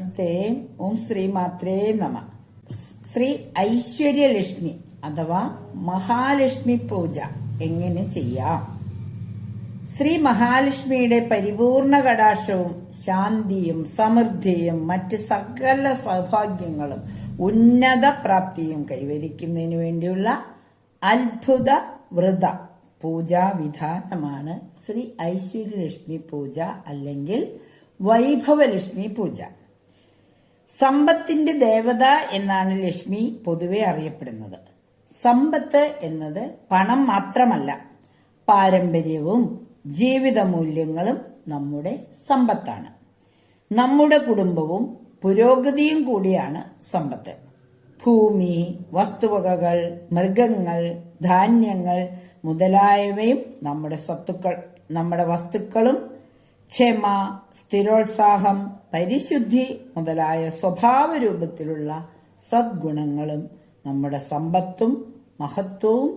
നമസ്തേ. ഓം ശ്രീ മാത്രേ നമ. ശ്രീ ഐശ്വര്യലക്ഷ്മി അഥവാ മഹാലക്ഷ്മി പൂജ എങ്ങനെ ചെയ്യാം? ശ്രീ മഹാലക്ഷ്മിയുടെ പരിപൂർണ കടാക്ഷവും ശാന്തിയും സമൃദ്ധിയും മറ്റ് സകല സൗഭാഗ്യങ്ങളും ഉന്നത പ്രാപ്തിയും കൈവരിക്കുന്നതിന് വേണ്ടിയുള്ള അത്ഭുത വ്രത പൂജാവിധാനമാണ് ശ്രീ ഐശ്വര്യലക്ഷ്മി പൂജ അല്ലെങ്കിൽ വൈഭവലക്ഷ്മി പൂജ. സമ്പത്തിന്റെ ദേവത എന്നാണ് ലക്ഷ്മി പൊതുവെ അറിയപ്പെടുന്നത്. സമ്പത്ത് എന്നത് പണം മാത്രമല്ല പാരമ്പര്യവും ജീവിത മൂല്യങ്ങളും നമ്മുടെ സമ്പത്താണ്. നമ്മുടെ കുടുംബവും പുരോഗതിയും കൂടിയാണ് സമ്പത്ത്. ഭൂമി വസ്തുവകകൾ മൃഗങ്ങൾ ധാന്യങ്ങൾ മുതലായവയും നമ്മുടെ സത്തുക്കൾ നമ്മുടെ വസ്തുക്കളും ക്ഷമ സ്ഥിരോത്സാഹം പരിശുദ്ധി മുതലായ സ്വഭാവ രൂപത്തിലുള്ള സദ്ഗുണങ്ങളും നമ്മുടെ സമ്പത്തും മഹത്വവും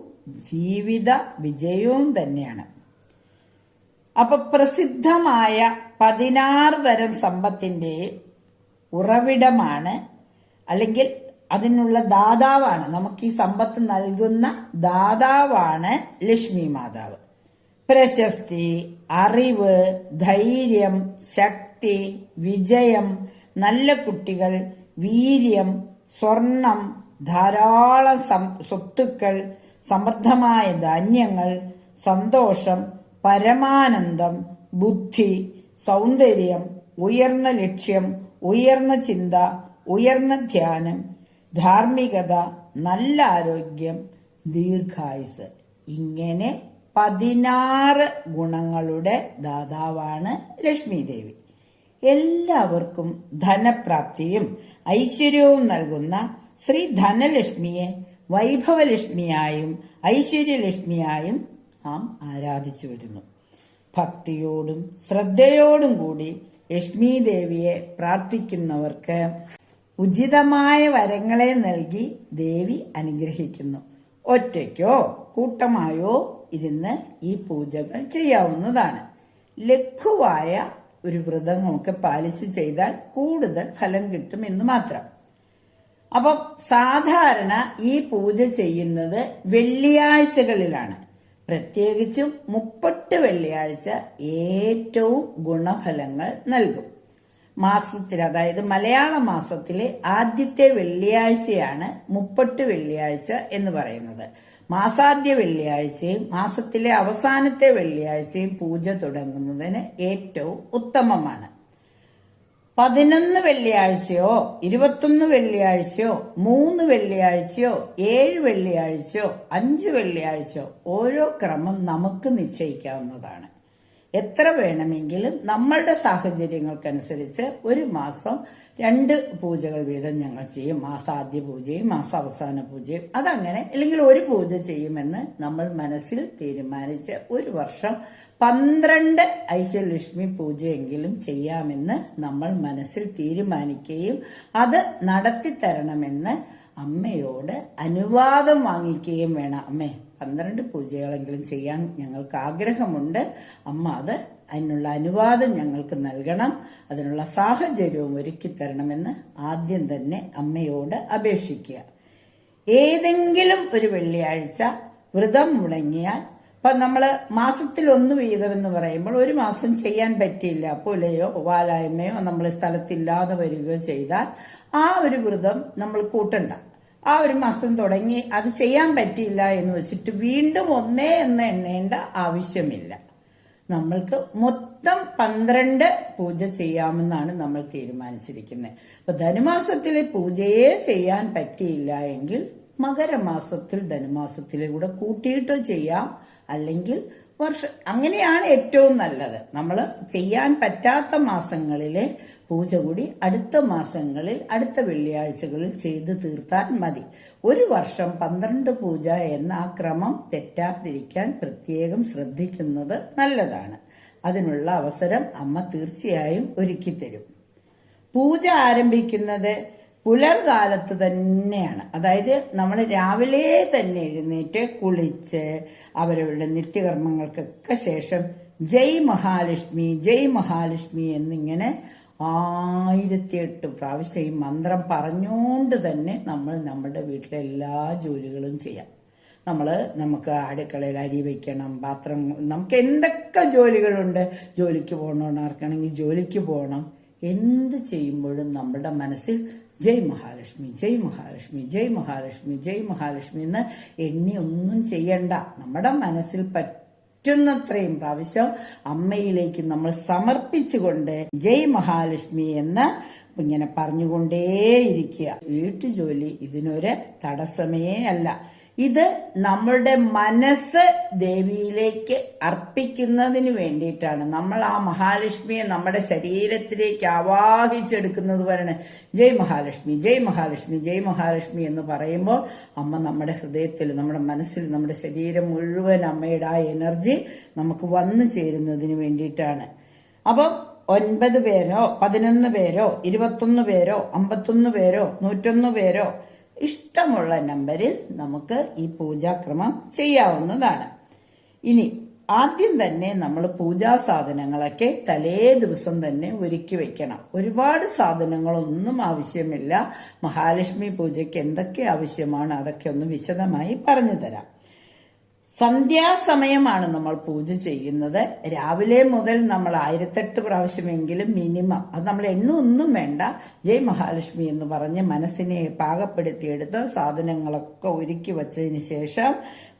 ജീവിത വിജയവും തന്നെയാണ്. അപ്പൊ പ്രസിദ്ധമായ പതിനാറ് തരം സമ്പത്തിന്റെ ഉറവിടമാണ് അല്ലെങ്കിൽ അതിനുള്ള ദാതാവാണ്. നമുക്ക് ഈ സമ്പത്ത് നൽകുന്ന ദാതാവാണ് ലക്ഷ്മി മാതാവ്. പ്രശസ്തി അറിവ് ധൈര്യം ശക്തി വിജയം നല്ല കുട്ടികൾ വീര്യം സ്വർണം ധാരാളം സ്വത്തുക്കൾ സമൃദ്ധമായ ധാന്യങ്ങൾ സന്തോഷം പരമാനന്ദം ബുദ്ധി സൗന്ദര്യം ഉയർന്ന ലക്ഷ്യം ഉയർന്ന ചിന്ത ഉയർന്ന ധ്യാനം ധാർമ്മികത നല്ല ആരോഗ്യം ദീർഘായുസ്. ഇങ്ങനെ പതിനാറ് ഗുണങ്ങളുടെ ദാതാവാണ് ലക്ഷ്മി ദേവി എല്ലാവർക്കും ധനപ്രാപ്തിയും ഐശ്വര്യവും നൽകുന്ന ശ്രീ ധനലക്ഷ്മിയെ വൈഭവലക്ഷ്മിയായും ഐശ്വര്യലക്ഷ്മിയായും നാം ആരാധിച്ചു വരുന്നു. ഭക്തിയോടും ശ്രദ്ധയോടും കൂടി ലക്ഷ്മി ദേവിയെ പ്രാർത്ഥിക്കുന്നവർക്ക് ഉചിതമായ വരങ്ങളെ നൽകി ദേവി അനുഗ്രഹിക്കുന്നു. ഒറ്റയ്ക്കോ കൂട്ടമായോ ഇരുന്ന് ഈ പൂജകൾ ചെയ്യാവുന്നതാണ്. ലഘുവായ ഒരു വ്രതങ്ങളൊക്കെ പാലിച്ച് ചെയ്താൽ കൂടുതൽ ഫലം കിട്ടും എന്ന് മാത്രം. അപ്പം സാധാരണ ഈ പൂജ ചെയ്യുന്നത് വെള്ളിയാഴ്ചകളിലാണ്. പ്രത്യേകിച്ചും മുപ്പട്ട് വെള്ളിയാഴ്ച ഏറ്റവും ഗുണഫലങ്ങൾ നൽകും. മാസത്തിൽ അതായത് മലയാള മാസത്തിലെ ആദ്യത്തെ വെള്ളിയാഴ്ചയാണ് മുപ്പട്ട് വെള്ളിയാഴ്ച എന്ന് പറയുന്നത്. മാസാദ്യ വെള്ളിയാഴ്ചയും മാസത്തിലെ അവസാനത്തെ വെള്ളിയാഴ്ചയും പൂജ തുടങ്ങുന്നതിന് ഏറ്റവും ഉത്തമമാണ്. പതിനൊന്ന് വെള്ളിയാഴ്ചയോ ഇരുപത്തൊന്ന് വെള്ളിയാഴ്ചയോ മൂന്ന് വെള്ളിയാഴ്ചയോ ഏഴ് വെള്ളിയാഴ്ചയോ അഞ്ച് വെള്ളിയാഴ്ചയോ ഓരോ ക്രമം നമുക്ക് നിശ്ചയിക്കാവുന്നതാണ്. എത്ര വേണമെങ്കിലും നമ്മളുടെ സാഹചര്യങ്ങൾക്കനുസരിച്ച് ഒരു മാസം രണ്ട് പൂജകൾ വീതം ഞങ്ങൾ ചെയ്യും. മാസാദ്യ പൂജയും മാസാവസാന പൂജയും. അതങ്ങനെ അല്ലെങ്കിൽ ഒരു പൂജ ചെയ്യുമെന്ന് നമ്മൾ മനസ്സിൽ തീരുമാനിച്ച് ഒരു വർഷം പന്ത്രണ്ട് ഐശ്വര്യലക്ഷ്മി പൂജയെങ്കിലും ചെയ്യാമെന്ന് നമ്മൾ മനസ്സിൽ തീരുമാനിക്കുകയും അത് നടത്തി തരണമെന്ന് അമ്മയോട് അനുവാദം വാങ്ങിക്കുകയും വേണം. അമ്മേ പന്ത്രണ്ട് പൂജകളെങ്കിലും ചെയ്യാൻ ഞങ്ങൾക്ക് ആഗ്രഹമുണ്ട്. അമ്മ അത് അതിനുള്ള അനുവാദം ഞങ്ങൾക്ക് നൽകണം. അതിനുള്ള സാഹചര്യവും ഒരുക്കി തരണമെന്ന് ആദ്യം തന്നെ അമ്മയോട് അപേക്ഷിക്കുക. ഏതെങ്കിലും ഒരു വെള്ളിയാഴ്ച വ്രതം മുടങ്ങിയാൽ ഇപ്പൊ നമ്മൾ മാസത്തിൽ ഒന്ന് വീതമെന്ന് പറയുമ്പോൾ ഒരു മാസം ചെയ്യാൻ പറ്റിയില്ല. പുലയോ വാലായ്മയോ നമ്മൾ സ്ഥലത്തില്ലാതെ വരികയോ ചെയ്താൽ ആ ഒരു വ്രതം നമ്മൾ കൂട്ടണ്ട. ആ ഒരു മാസം തുടങ്ങി അത് ചെയ്യാൻ പറ്റിയില്ല എന്ന് വെച്ചിട്ട് വീണ്ടും ഒന്നേ എന്ന് എണ്ണേണ്ട ആവശ്യമില്ല. നമ്മൾക്ക് മൊത്തം പന്ത്രണ്ട് പൂജ ചെയ്യാമെന്നാണ് നമ്മൾ തീരുമാനിച്ചിരിക്കുന്നത് അപ്പൊ ധനുമാസത്തിലെ പൂജയെ ചെയ്യാൻ പറ്റിയില്ല എങ്കിൽ മകരമാസത്തിൽ ധനുമാസത്തിലെ കൂടെ കൂട്ടിയിട്ട് ചെയ്യാം. അല്ലെങ്കിൽ വർഷ അങ്ങനെയാണ് ഏറ്റവും നല്ലത്. നമ്മൾ ചെയ്യാൻ പറ്റാത്ത മാസങ്ങളിലെ പൂജ കൂടി അടുത്ത മാസങ്ങളിൽ അടുത്ത വെള്ളിയാഴ്ചകളിൽ ചെയ്തു തീർത്താൽ മതി. ഒരു വർഷം പന്ത്രണ്ട് പൂജ എന്ന ആ ക്രമം തെറ്റാതിരിക്കാൻ പ്രത്യേകം ശ്രദ്ധിക്കുന്നത് നല്ലതാണ്. അതിനുള്ള അവസരം അമ്മ തീർച്ചയായും ഒരുക്കി തരും പൂജ ആരംഭിക്കുന്നത് പുലർകാലത്ത് തന്നെയാണ്. അതായത് നമ്മൾ രാവിലെ തന്നെ എഴുന്നേറ്റ് കുളിച്ച് അവരവരുടെ നിത്യകർമ്മങ്ങൾക്കൊക്കെ ശേഷം ജയ് മഹാലക്ഷ്മി ജയ് മഹാലക്ഷ്മി എന്നിങ്ങനെ ആയിരത്തിയെട്ട് പ്രാവശ്യം ഈ മന്ത്രം പറഞ്ഞുകൊണ്ട് തന്നെ നമ്മൾ നമ്മുടെ വീട്ടിലെ എല്ലാ ജോലികളും ചെയ്യാം. നമ്മൾ നമുക്ക് അടുക്കളയിൽ അരി വയ്ക്കണം പാത്രം നമുക്ക് എന്തൊക്കെ ജോലികളുണ്ട്. ജോലിക്ക് പോകണമെന്നാർക്കാണെങ്കിൽ ജോലിക്ക് പോകണം എന്ത് ചെയ്യുമ്പോഴും നമ്മുടെ മനസ്സിൽ ജയ് മഹാലക്ഷ്മി ജയ് മഹാലക്ഷ്മി ജയ് മഹാലക്ഷ്മി ജയ് മഹാലക്ഷ്മി എന്ന് എണ്ണി ഒന്നും ചെയ്യണ്ട. നമ്മുടെ മനസ്സിൽ പറ്റുന്നത്രയും പ്രാവശ്യം അമ്മയിലേക്ക് നമ്മൾ സമർപ്പിച്ചുകൊണ്ട് ജയ് മഹാലക്ഷ്മി എന്ന് ഇങ്ങനെ പറഞ്ഞുകൊണ്ടേയിരിക്കുക. വീട്ടുജോലി ഇതിനൊരു തടസ്സമേ അല്ല. ഇത് നമ്മളുടെ മനസ്സ് ദേവിയിലേക്ക് അർപ്പിക്കുന്നതിന് വേണ്ടിയിട്ടാണ്. നമ്മൾ ആ മഹാലക്ഷ്മിയെ നമ്മുടെ ശരീരത്തിലേക്ക് ആവാഹിച്ചെടുക്കുന്നത് പറയണേ ജയ് മഹാലക്ഷ്മി ജയ് മഹാലക്ഷ്മി ജയ് മഹാലക്ഷ്മി എന്ന് പറയുമ്പോൾ അമ്മ നമ്മുടെ ഹൃദയത്തിൽ നമ്മുടെ മനസ്സിൽ നമ്മുടെ ശരീരം മുഴുവൻ അമ്മയുടെ ആ എനർജി നമുക്ക് വന്നു ചേരുന്നതിന് വേണ്ടിയിട്ടാണ്. അപ്പം ഒൻപത് പേരോ പതിനൊന്ന് പേരോ ഇരുപത്തൊന്ന് പേരോ അമ്പത്തൊന്ന് പേരോ നൂറ്റൊന്ന് പേരോ ഇഷ്ടമുള്ള നമ്പറിൽ നമുക്ക് ഈ പൂജാക്രമം ചെയ്യാവുന്നതാണ്. ഇനി ആദ്യം തന്നെ നമ്മൾ പൂജാ സാധനങ്ങളൊക്കെ തലേ ദിവസം തന്നെ ഒരുക്കി വെക്കണം. ഒരുപാട് സാധനങ്ങളൊന്നും ആവശ്യമില്ല. മഹാലക്ഷ്മി പൂജയ്ക്ക് എന്തൊക്കെ ആവശ്യമാണ് അതൊക്കെ ഒന്ന് വിശദമായി പറഞ്ഞു തരാം. സന്ധ്യാസമയമാണ് നമ്മൾ പൂജ ചെയ്യുന്നത്. രാവിലെ മുതൽ നമ്മൾ ആയിരത്തെട്ട് പ്രാവശ്യമെങ്കിലും മിനിമം. അത് നമ്മൾ എണ്ണൊന്നും വേണ്ട. ജയ് മഹാലക്ഷ്മി എന്ന് പറഞ്ഞ് മനസ്സിനെ പാകപ്പെടുത്തിയെടുത്ത് സാധനങ്ങളൊക്കെ ഒരുക്കി വച്ചതിന് ശേഷം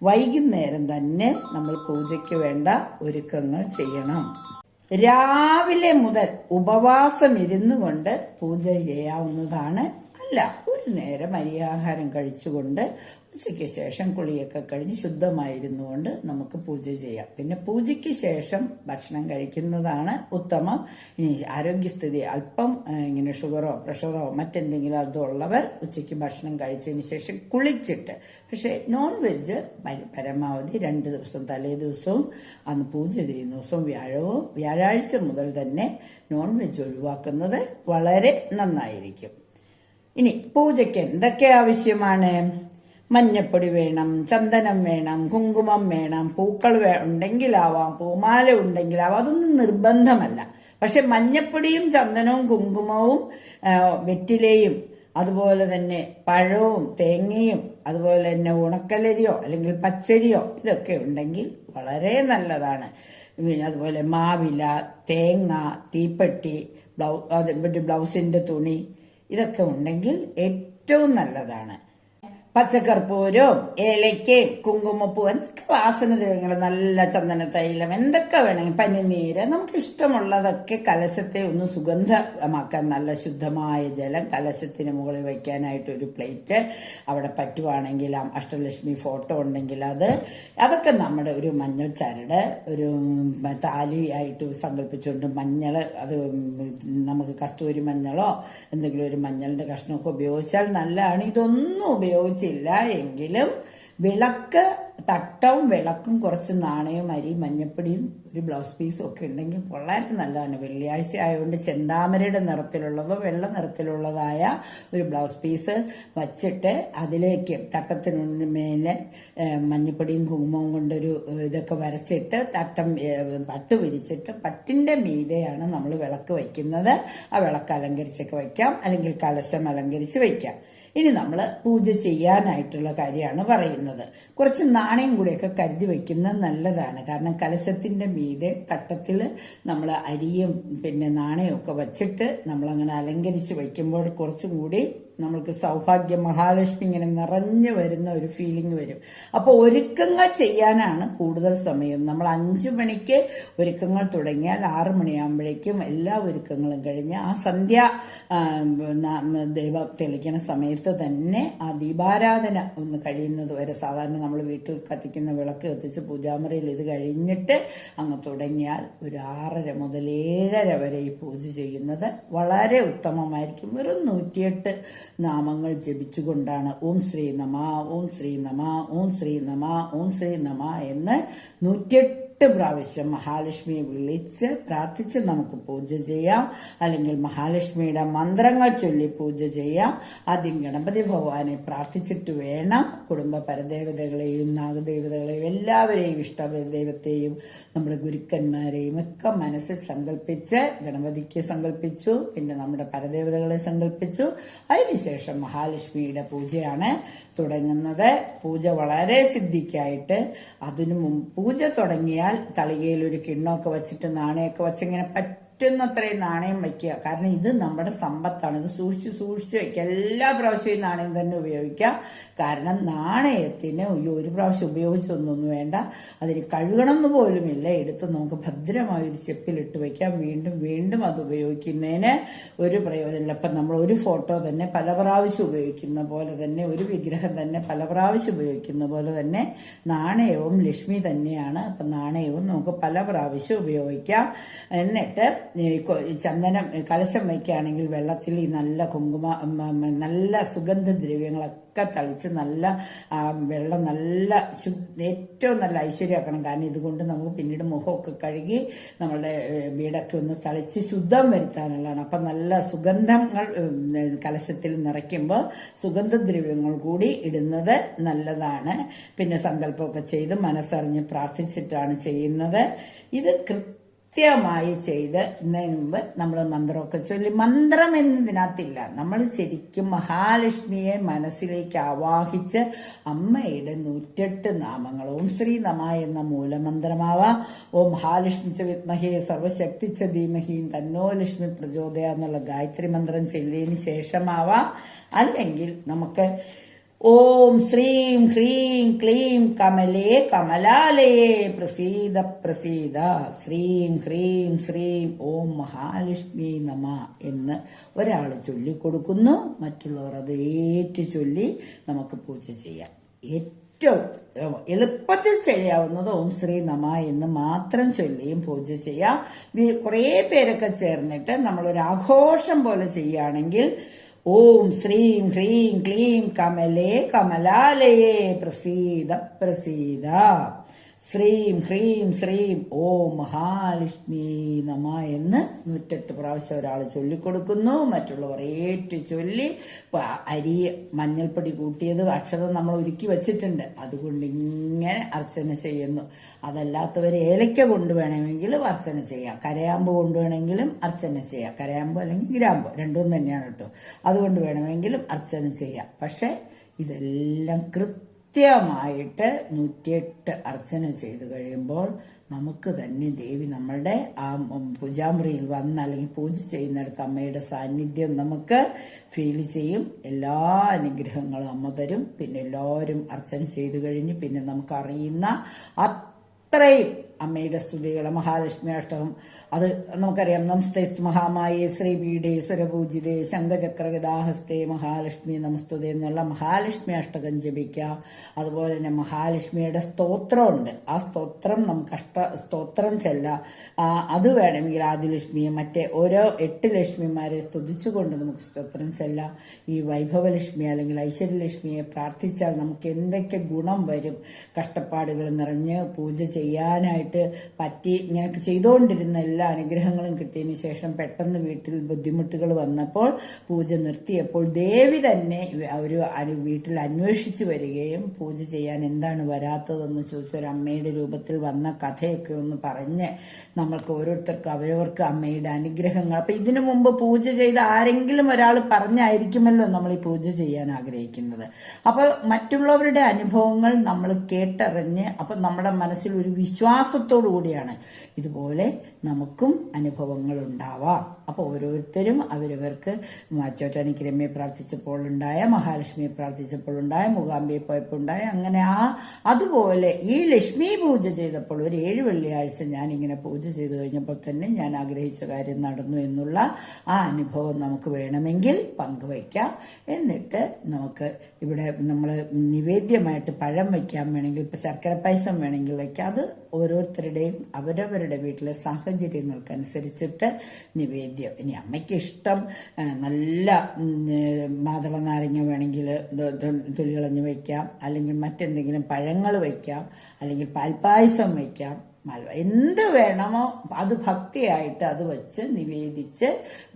വൈകുന്നേരം തന്നെ നമ്മൾ പൂജയ്ക്ക് വേണ്ട ഒരുക്കങ്ങൾ ചെയ്യണം. രാവിലെ മുതൽ ഉപവാസം ഇരുന്നു കൊണ്ട് പൂജ ചെയ്യാവുന്നതാണ് അല്ല ഒരു നേരം അരിയാഹാരം കഴിച്ചുകൊണ്ട് ഉച്ചയ്ക്ക് ശേഷം കുളിയൊക്കെ കഴിഞ്ഞ് ശുദ്ധമായിരുന്നുകൊണ്ട് നമുക്ക് പൂജ ചെയ്യാം. പിന്നെ പൂജയ്ക്ക് ശേഷം ഭക്ഷണം കഴിക്കുന്നതാണ് ഉത്തമം. ഇനി ആരോഗ്യസ്ഥിതി അല്പം ഇങ്ങനെ ഷുഗറോ പ്രഷറോ മറ്റെന്തെങ്കിലും അതോ ഉള്ളവർ ഉച്ചയ്ക്ക് ഭക്ഷണം കഴിച്ചതിന് ശേഷം കുളിച്ചിട്ട്. പക്ഷേ നോൺ വെജ് പരമാവധി രണ്ട് ദിവസം തലേ ദിവസവും അന്ന് പൂജ ചെയ്യുന്ന ദിവസവും വ്യാഴവും വ്യാഴാഴ്ച മുതൽ തന്നെ നോൺ വെജ് ഒഴിവാക്കുന്നത് വളരെ നന്നായിരിക്കും. ഇനി പൂജയ്ക്ക് എന്തൊക്കെ ആവശ്യമാണ്? മഞ്ഞപ്പൊടി വേണം ചന്ദനം വേണം കുങ്കുമം വേണം പൂക്കൾ ഉണ്ടെങ്കിലാവാം പൂമാല ഉണ്ടെങ്കിലാവാം. അതൊന്നും നിർബന്ധമല്ല. പക്ഷെ മഞ്ഞപ്പൊടിയും ചന്ദനവും കുങ്കുമവും വെറ്റിലയും അതുപോലെ തന്നെ പഴവും തേങ്ങയും അതുപോലെ തന്നെ ഉണക്കലരിയോ അല്ലെങ്കിൽ പച്ചരിയോ ഇതൊക്കെ ഉണ്ടെങ്കിൽ വളരെ നല്ലതാണ്. പിന്നെ അതുപോലെ മാവില തേങ്ങ തീപ്പെട്ടി ബ്ലൗ ബ്ലൗസിന്റെ തുണി ഇതൊക്കെ ഉണ്ടെങ്കിൽ ഏറ്റവും നല്ലതാണ്. പച്ചക്കർപ്പൂരവും ഏലയ്ക്കയും കുങ്കുമപ്പൂ എന്തൊക്കെ വാസന ദ്രവ്യങ്ങൾ നല്ല ചന്ദന തൈലം എന്തൊക്കെ വേണമെങ്കിൽ പനിനീര് നമുക്ക് ഇഷ്ടമുള്ളതൊക്കെ കലശത്തെ ഒന്ന് സുഗന്ധമാക്കാൻ നല്ല ശുദ്ധമായ ജലം കലശത്തിന് മുകളിൽ വയ്ക്കാനായിട്ട് ഒരു പ്ലേറ്റ് അവിടെ പറ്റുവാണെങ്കിൽ അഷ്ടലക്ഷ്മി ഫോട്ടോ ഉണ്ടെങ്കിൽ അത് അതൊക്കെ നമ്മുടെ ഒരു മഞ്ഞൾ ചരട് ഒരു താലിയായിട്ട് സങ്കല്പിച്ചുകൊണ്ട് മഞ്ഞൾ അത് നമുക്ക് കസ്തൂരി മഞ്ഞളോ എന്തെങ്കിലും ഒരു മഞ്ഞളിന്റെ കഷ്ണമൊക്കെ ഉപയോഗിച്ചാൽ നല്ലതാണ്. ഇതൊന്നും ഉപയോഗിച്ചില്ല എങ്കിലും വിളക്ക് തട്ടവും വിളക്കും കുറച്ച് നാണയവും അരി മഞ്ഞപ്പൊടിയും ഒരു ബ്ലൗസ് പീസും ഒക്കെ ഉണ്ടെങ്കിൽ വളരെ നല്ലതാണ്. വെള്ളിയാഴ്ച ആയതുകൊണ്ട് ചെന്താമരയുടെ നിറത്തിലുള്ളതോ വെള്ള നിറത്തിലുള്ളതായ ഒരു ബ്ലൗസ് പീസ് വച്ചിട്ട് അതിലേക്ക് തട്ടത്തിനുള്ളിൽ മേലെ ഏഹ്, മഞ്ഞപ്പൊടിയും കുങ്കുമവും കൊണ്ടൊരു ഇതൊക്കെ വരച്ചിട്ട് തട്ടം പട്ട് വിരിച്ചിട്ട് പട്ടിന്റെ മീതെയാണ് നമ്മൾ വിളക്ക് വയ്ക്കുന്നത്. ആ വിളക്ക് അലങ്കരിച്ചൊക്കെ വയ്ക്കാം. അല്ലെങ്കിൽ കലശം അലങ്കരിച്ച് വയ്ക്കാം. ഇനി നമ്മൾ പൂജ ചെയ്യാനായിട്ടുള്ള കാര്യമാണ് പറയുന്നത്. കുറച്ച് നാണയം കൂടിയൊക്കെ കരുതി വയ്ക്കുന്നത് നല്ലതാണ്. കാരണം കലശത്തിന്റെ മീതെ തട്ടത്തിൽ നമ്മൾ അരിയും പിന്നെ നാണയമൊക്കെ വച്ചിട്ട് നമ്മളങ്ങനെ അലങ്കരിച്ച് വയ്ക്കുമ്പോൾ കുറച്ചും കൂടി നമ്മൾക്ക് സൗഭാഗ്യം മഹാലക്ഷ്മി ഇങ്ങനെ നിറഞ്ഞു വരുന്ന ഒരു ഫീലിംഗ് വരും. അപ്പോൾ ഒരുക്കങ്ങൾ ചെയ്യാനാണ് കൂടുതൽ സമയം. നമ്മൾ അഞ്ചു മണിക്ക് ഒരുക്കങ്ങൾ തുടങ്ങിയാൽ ആറ് മണിയാകുമ്പോഴേക്കും എല്ലാ ഒരുക്കങ്ങളും കഴിഞ്ഞ് ആ സന്ധ്യ ദൈവം തെളിക്കുന്ന സമയത്ത് തന്നെ ആ ദീപാരാധന ഒന്ന് കഴിയുന്നത് വരെ സാധാരണ നമ്മൾ വീട്ടിൽ കത്തിക്കുന്ന വിളക്ക് കത്തിച്ച് പൂജാമുറിയിൽ ഇത് കഴിഞ്ഞിട്ട് അങ്ങ് തുടങ്ങിയാൽ ഒരു ആറര മുതൽ ഏഴര വരെ ഈ പൂജ ചെയ്യുന്നത് വളരെ ഉത്തമമായിരിക്കും. വെറും നൂറ്റിയെട്ട് നാമങ്ങൾ ജപിച്ചുകൊണ്ടാണ് ഓം ശ്രീ നമ ഓം ശ്രീ നമ ഓം ശ്രീ നമ ഓം ശ്രീ നമ എന്ന് നൂറ്റിയെട്ട് എട്ട് പ്രാവശ്യം മഹാലക്ഷ്മിയെ വിളിച്ച് പ്രാർത്ഥിച്ച് നമുക്ക് പൂജ ചെയ്യാം. അല്ലെങ്കിൽ മഹാലക്ഷ്മിയുടെ മന്ത്രങ്ങൾ ചൊല്ലി പൂജ ചെയ്യാം. ആദ്യം ഗണപതി ഭഗവാനെ പ്രാർത്ഥിച്ചിട്ട് വേണം. കുടുംബ പരദേവതകളെയും നാഗദേവതകളെയും എല്ലാവരെയും ഇഷ്ടദേവത്തെയും നമ്മുടെ ഗുരുക്കന്മാരെയും ഒക്കെ മനസ്സിൽ സങ്കല്പിച്ച് ഗണപതിക്ക് സങ്കല്പിച്ചു. പിന്നെ നമ്മുടെ പരദേവതകളെ സങ്കല്പിച്ചു. അതിനുശേഷം മഹാലക്ഷ്മിയുടെ പൂജയാണ്. തുടങ്ങുന്നത്. പൂജ വളരെ സിദ്ധിക്കായിട്ട് അതിനു മുമ്പ് പൂജ തുടങ്ങിയാൽ തളികയിൽ ഒരു കിണ്ണമൊക്കെ വെച്ചിട്ട് നാണയൊക്കെ വെച്ചിങ്ങനെ പറ്റുന്നത്രയും നാണയം വയ്ക്കുക. കാരണം ഇത് നമ്മുടെ സമ്പത്താണ്. ഇത് സൂക്ഷിച്ച് സൂക്ഷിച്ച് വയ്ക്കുക. എല്ലാ പ്രാവശ്യവും നാണയം തന്നെ ഉപയോഗിക്കുക. കാരണം നാണയത്തിന് ഒരു പ്രാവശ്യം ഉപയോഗിച്ചൊന്നും വേണ്ട. അതിന് കഴുകണം എന്ന് പോലുമില്ല എടുത്ത് നമുക്ക് ഭദ്രമായി ഒരു ചെപ്പിലിട്ട് വയ്ക്കാം. വീണ്ടും വീണ്ടും അത് ഉപയോഗിക്കുന്നതിന് ഒരു പ്രയോജനമില്ല. അപ്പം നമ്മൾ ഒരു ഫോട്ടോ തന്നെ പല പ്രാവശ്യം ഉപയോഗിക്കുന്ന പോലെ തന്നെ ഒരു വിഗ്രഹം തന്നെ പല പ്രാവശ്യം ഉപയോഗിക്കുന്ന പോലെ തന്നെ നാണയവും ലക്ഷ്മി തന്നെയാണ്. അപ്പം നാണയവും നമുക്ക് പല പ്രാവശ്യം ഉപയോഗിക്കാം. എന്നിട്ട് ചന്ദനം കലശം വയ്ക്കുകയാണെങ്കിൽ വെള്ളത്തിൽ ഈ നല്ല കുങ്കുമ നല്ല സുഗന്ധ നല്ല സുഗന്ധദ്രവ്യങ്ങളൊക്കെ തളിച്ച് നല്ല വെള്ളം നല്ല ഏറ്റവും നല്ല ഐശ്വര്യമാക്കണം. കാരണം ഇതുകൊണ്ട് നമുക്ക് പിന്നീട് മുഖമൊക്കെ കഴുകി നമ്മളുടെ വീടൊക്കെ ഒന്ന് തളിച്ച് ശുദ്ധം വരുത്താനുള്ളതാണ്. അപ്പം നല്ല സുഗന്ധങ്ങൾ കലശത്തിൽ നിറയ്ക്കുമ്പോൾ സുഗന്ധദ്രവ്യങ്ങൾ കൂടി ഇടുന്നത് നല്ലതാണ്. പിന്നെ സങ്കല്പമൊക്കെ ചെയ്ത് മനസ്സറിഞ്ഞ് പ്രാർത്ഥിച്ചിട്ടാണ് ചെയ്യുന്നത്. ഇത് കൃത്യമായി ചെയ്ത് ഇന്നതിന് മുമ്പ് നമ്മൾ മന്ത്രമൊക്കെ ചൊല്ലി. മന്ത്രം എന്നതിനകത്തില്ല നമ്മൾ ശരിക്കും മഹാലക്ഷ്മിയെ മനസ്സിലേക്ക് ആവാഹിച്ച് അമ്മയുടെ നൂറ്റെട്ട് നാമങ്ങൾ ഓം ശ്രീ നമ എന്ന മൂലമന്ത്രമാവാം. ഓം മഹാലക്ഷ്മി ച വിത്മഹേ സർവശക്തി ച ധീമഹീം തന്നോ ലക്ഷ്മി പ്രചോദയ എന്നുള്ള ഗായത്രി മന്ത്രം ചൊല്ലിയതിന് ശേഷമാവാം. അല്ലെങ്കിൽ നമുക്ക് ഓം ശ്രീം ഹ്രീം ക്ലീം കമലേ കമലാലയേ പ്രസീദ പ്രസീദ. ശ്രീം ഹ്രീം ശ്രീം ഓം മഹാലക്ഷ്മി നമ എന്ന് ഒരാൾ ചൊല്ലിക്കൊടുക്കുന്നു. മറ്റുള്ളവർ അത് ഏറ്റു ചൊല്ലി നമുക്ക് പൂജ ചെയ്യാം. ഏറ്റവും എളുപ്പത്തിൽ ചെയ്യാവുന്നത് ഓം ശ്രീ നമ എന്ന് മാത്രം ചൊല്ലിയും പൂജ ചെയ്യാം. കുറേ പേരൊക്കെ ചേർന്നിട്ട് നമ്മളൊരു ആഘോഷം പോലെ ചെയ്യുകയാണെങ്കിൽ ഓം ശ്രീം ഹ്രീം ക്ലീം കമലേ കമലാലയേ പ്രസീത പ്രസീത ശ്രീം ഹ്രീം ശ്രീം ഓം മഹാലക്ഷ്മി നമ എന്ന് നൂറ്റെട്ട് പ്രാവശ്യം ഒരാൾ ചൊല്ലിക്കൊടുക്കുന്നു. മറ്റുള്ളവർ ഏറ്റു ചൊല്ലി അരി മഞ്ഞൾപ്പൊടി കൂട്ടിയത് അക്ഷതം നമ്മൾ ഒരുക്കി വെച്ചിട്ടുണ്ട്. അതുകൊണ്ട് ഇങ്ങനെ അർച്ചന ചെയ്യുന്നു. അതല്ലാത്തവർ ഏലയ്ക്ക കൊണ്ട് അർച്ചന ചെയ്യാം. കരയാമ്പ് കൊണ്ട് വേണമെങ്കിലും അർച്ചന ചെയ്യാം. കരയാമ്പ് അല്ലെങ്കിൽ ഗ്രാമ്പ് രണ്ടും തന്നെയാണ് കേട്ടോ. അതുകൊണ്ട് വേണമെങ്കിലും അർച്ചന ചെയ്യാം. പക്ഷെ ഇതെല്ലാം കൃത്യമായിട്ട് നൂറ്റിയെട്ട് അർച്ചന ചെയ്തു കഴിയുമ്പോൾ നമുക്ക് തന്നെ ദേവി നമ്മളുടെ ആ പൂജാമുറിയിൽ വന്ന് അല്ലെങ്കിൽ പൂജ ചെയ്യുന്നിടത്ത് അമ്മയുടെ സാന്നിധ്യം നമുക്ക് ഫീൽ ചെയ്യും. എല്ലാ അനുഗ്രഹങ്ങളും അമ്മ തരും. പിന്നെ എല്ലാവരും അർച്ചന ചെയ്തു കഴിഞ്ഞ് പിന്നെ നമുക്കറിയുന്ന അത്രയും അമ്മയുടെ സ്തുതികൾ മഹാലക്ഷ്മി അഷ്ടകം. അത് നമുക്കറിയാം നമസ്തേ മഹാമായേ ശ്രീപീഠേ സ്വരപൂജിതേ ശംഖചക്രഗതാഹസ്തേ മഹാലക്ഷ്മി നമസ്തുതേ എന്നുള്ള മഹാലക്ഷ്മി അഷ്ടകം ജപിക്കാം. അതുപോലെ തന്നെ മഹാലക്ഷ്മിയുടെ സ്തോത്രമുണ്ട്. ആ സ്തോത്രം നമുക്ക് അഷ്ട സ്തോത്രം ചെല്ലാം. അത് വേണമെങ്കിൽ ആദിലക്ഷ്മിയെ മറ്റേ ഓരോ എട്ട് ലക്ഷ്മിമാരെ സ്തുതിച്ചുകൊണ്ട് നമുക്ക് സ്തോത്രം ചെല്ലാം. ഈ വൈഭവലക്ഷ്മി അല്ലെങ്കിൽ ഐശ്വര്യലക്ഷ്മിയെ പ്രാർത്ഥിച്ചാൽ നമുക്ക് എന്തൊക്കെ ഗുണം വരും കഷ്ടപ്പാടുകൾ നിറഞ്ഞ് പൂജ ചെയ്യാനായിട്ട് പറ്റി. ഇങ്ങനെ ചെയ്തുകൊണ്ടിരുന്ന എല്ലാ അനുഗ്രഹങ്ങളും കിട്ടിയതിന് ശേഷം പെട്ടെന്ന് വീട്ടിൽ ബുദ്ധിമുട്ടുകൾ വന്നപ്പോൾ പൂജ നിർത്തിയപ്പോൾ ദേവി തന്നെ ഒരു വീട്ടിൽ അന്വേഷിച്ചു വരികയും പൂജ ചെയ്യാൻ എന്താണ് വരാത്തതെന്ന് ചോദിച്ചു ഒരു അമ്മയുടെ രൂപത്തിൽ വന്ന കഥയൊക്കെ ഒന്ന് പറഞ്ഞ് നമ്മൾക്ക് ഓരോരുത്തർക്കും അവരവർക്ക് അമ്മയുടെ അനുഗ്രഹങ്ങൾ. അപ്പൊ ഇതിനു മുമ്പ് പൂജ ചെയ്ത ആരെങ്കിലും ഒരാൾ പറഞ്ഞായിരിക്കുമല്ലോ നമ്മൾ ഈ പൂജ ചെയ്യാൻ ആഗ്രഹിക്കുന്നത്. അപ്പോൾ മറ്റുള്ളവരുടെ അനുഭവങ്ങൾ നമ്മൾ കേട്ടറിഞ്ഞ് അപ്പൊ നമ്മുടെ മനസ്സിൽ ഒരു വിശ്വാസത്തോടു കൂടിയാണ് ഇതുപോലെ നമുക്കും അനുഭവങ്ങൾ ഉണ്ടാവാം അപ്പൊ ഓരോരുത്തരും അവരവർക്ക് ചോറ്റാനിക്ക് രമ്യെ പ്രാർത്ഥിച്ചപ്പോൾ ഉണ്ടായ മഹാലക്ഷ്മിയെ പ്രാർത്ഥിച്ചപ്പോൾ ഉണ്ടായ മൂകാംബിയെ പോയപ്പോൾ ഉണ്ടായ അങ്ങനെ ആ അതുപോലെ ഈ ലക്ഷ്മി പൂജ ചെയ്തപ്പോൾ ഒരു ഏഴ് വെള്ളിയാഴ്ച ഞാൻ ഇങ്ങനെ പൂജ ചെയ്തു കഴിഞ്ഞപ്പോൾ തന്നെ ഞാൻ ആഗ്രഹിച്ച കാര്യം നടന്നു എന്നുള്ള ആ അനുഭവം നമുക്ക് വേണമെങ്കിൽ പങ്കുവയ്ക്കാം. എന്നിട്ട് നമുക്ക് ഇവിടെ നമ്മൾ നിവേദ്യമായിട്ട് പഴം വയ്ക്കാൻ വേണമെങ്കിൽ ഇപ്പം ശർക്കര പായസം വേണമെങ്കിൽ വയ്ക്കാം. അത് ഓരോരുത്തരുടെയും അവരവരുടെ വീട്ടിലെ സാഹചര്യങ്ങൾക്കനുസരിച്ചിട്ട് നിവേദ്യം ഇനി അമ്മയ്ക്ക് ഇഷ്ടം നല്ല മാതള നാരങ്ങ വേണമെങ്കിൽ തുള്ളികളഞ്ഞ് വയ്ക്കാം. അല്ലെങ്കിൽ മറ്റെന്തെങ്കിലും പഴങ്ങൾ വയ്ക്കാം. അല്ലെങ്കിൽ പാൽപ്പായസം വയ്ക്കാം. മൽവ എന്ത് വേണമോ അത് ഭക്തിയായിട്ട് അത് വെച്ച് നിവേദിച്ച്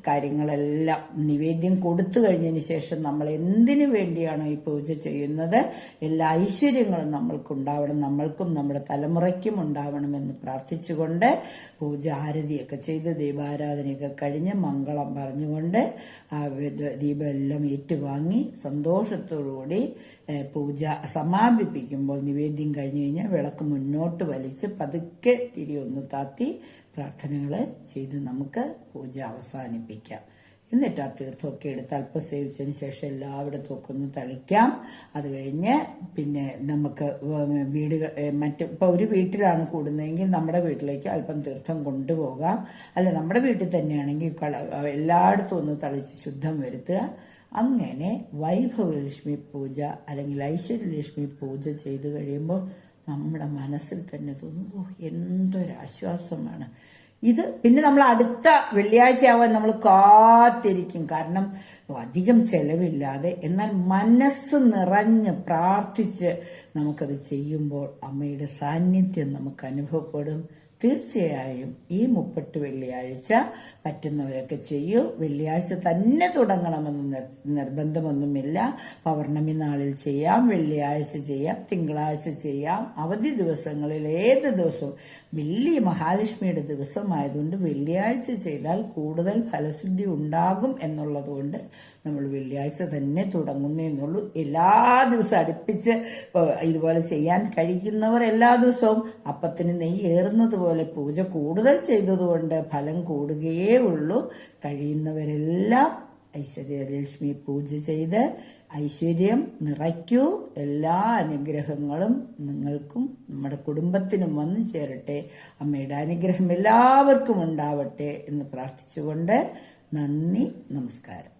കാര്യങ്ങളെല്ലാം നിവേദ്യം കൊടുത്തു കഴിഞ്ഞതിന് ശേഷം നമ്മൾ എന്തിനു വേണ്ടിയാണോ ഈ പൂജ ചെയ്യുന്നത്? എല്ലാ ഐശ്വര്യങ്ങളും നമ്മൾക്കുണ്ടാവണം. നമ്മൾക്കും നമ്മുടെ തലമുറയ്ക്കും ഉണ്ടാവണമെന്ന് പ്രാർത്ഥിച്ചുകൊണ്ട് പൂജ ആരതിയൊക്കെ ചെയ്ത് ദീപാരാധനയൊക്കെ കഴിഞ്ഞ് മംഗളം പറഞ്ഞുകൊണ്ട് ദീപം എല്ലാം ഏറ്റുവാങ്ങി സന്തോഷത്തോടുകൂടി പൂജ സമാപിപ്പിക്കുമ്പോൾ നിവേദ്യം കഴിഞ്ഞു കഴിഞ്ഞാൽ വിളക്ക് മുന്നോട്ട് വലിച്ച് പതുക്കെ തിരി ഒന്ന് താത്തി പ്രാർത്ഥനകൾ ചെയ്ത് നമുക്ക് പൂജ അവസാനിപ്പിക്കാം. എന്നിട്ട് ആ തീർത്ഥമൊക്കെ എടുത്ത് അല്പം സേവിച്ചതിന് ശേഷം എല്ലായിടത്തും ഒക്കെ ഒന്ന് തളിക്കാം. അത് കഴിഞ്ഞ് പിന്നെ നമുക്ക് വീടുകൾ മറ്റ് ഇപ്പോൾ ഒരു വീട്ടിലാണ് കൂടുന്നതെങ്കിൽ നമ്മുടെ വീട്ടിലേക്ക് അല്പം തീർത്ഥം കൊണ്ടുപോകാം. അല്ല നമ്മുടെ വീട്ടിൽ തന്നെയാണെങ്കിൽ എല്ലായിടത്തും ഒന്ന് തളിച്ച് ശുദ്ധം വരുത്തുക. അങ്ങനെ വൈഭവലക്ഷ്മി പൂജ അല്ലെങ്കിൽ ഐശ്വര്യലക്ഷ്മി പൂജ ചെയ്തു കഴിയുമ്പോൾ നമ്മുടെ മനസ്സിൽ തന്നെ തോന്നും ഓ എന്തൊരാശ്വാസമാണ് ഇത് പിന്നെ നമ്മൾ അടുത്ത വെള്ളിയാഴ്ചയാവാൻ നമ്മൾ കാത്തിരിക്കും. കാരണം അധികം ചെലവില്ലാതെ എന്നാൽ മനസ്സ് നിറഞ്ഞ് പ്രാർത്ഥിച്ച് നമുക്കത് ചെയ്യുമ്പോൾ അമ്മയുടെ സാന്നിധ്യം നമുക്ക് അനുഭവപ്പെടും. തീർച്ചയായും ഈ മുപ്പട്ട് വെള്ളിയാഴ്ച പറ്റുന്നവരൊക്കെ ചെയ്യൂ. വെള്ളിയാഴ്ച തന്നെ തുടങ്ങണമെന്ന് നിർബന്ധമൊന്നുമില്ല. പൗർണമി നാളിൽ ചെയ്യാം വെള്ളിയാഴ്ച ചെയ്യാം തിങ്കളാഴ്ച ചെയ്യാം. അവധി ദിവസങ്ങളിൽ ഏത് ദിവസവും വലിയ മഹാലക്ഷ്മിയുടെ ദിവസമായതുകൊണ്ട് വെള്ളിയാഴ്ച ചെയ്താൽ കൂടുതൽ ഫലസിദ്ധി ഉണ്ടാകും എന്നുള്ളതുകൊണ്ട് നമ്മൾ വെള്ളിയാഴ്ച തന്നെ തുടങ്ങുന്നേ എന്നുള്ളൂ. എല്ലാ ദിവസവും അടുപ്പിച്ച് ഇതുപോലെ ചെയ്യാൻ കഴിക്കുന്നവർ എല്ലാ ദിവസവും അപ്പത്തിന് നെയ്യ് ഏറുന്നത് പോലെ പൂജ കൂടുതൽ ചെയ്തതുകൊണ്ട് ഫലം കൂടുകയേ ഉള്ളൂ. കഴിയുന്നവരെല്ലാം ഐശ്വര്യലക്ഷ്മി പൂജ ചെയ്ത് ഐശ്വര്യം നിറയ്ക്കൂ. എല്ലാ അനുഗ്രഹങ്ങളും നിങ്ങൾക്കും നമ്മുടെ കുടുംബത്തിനും വന്നു ചേരട്ടെ. അമ്മയുടെ അനുഗ്രഹം എല്ലാവർക്കും ഉണ്ടാവട്ടെ എന്ന് പ്രാർത്ഥിച്ചുകൊണ്ട് നന്ദി നമസ്കാരം.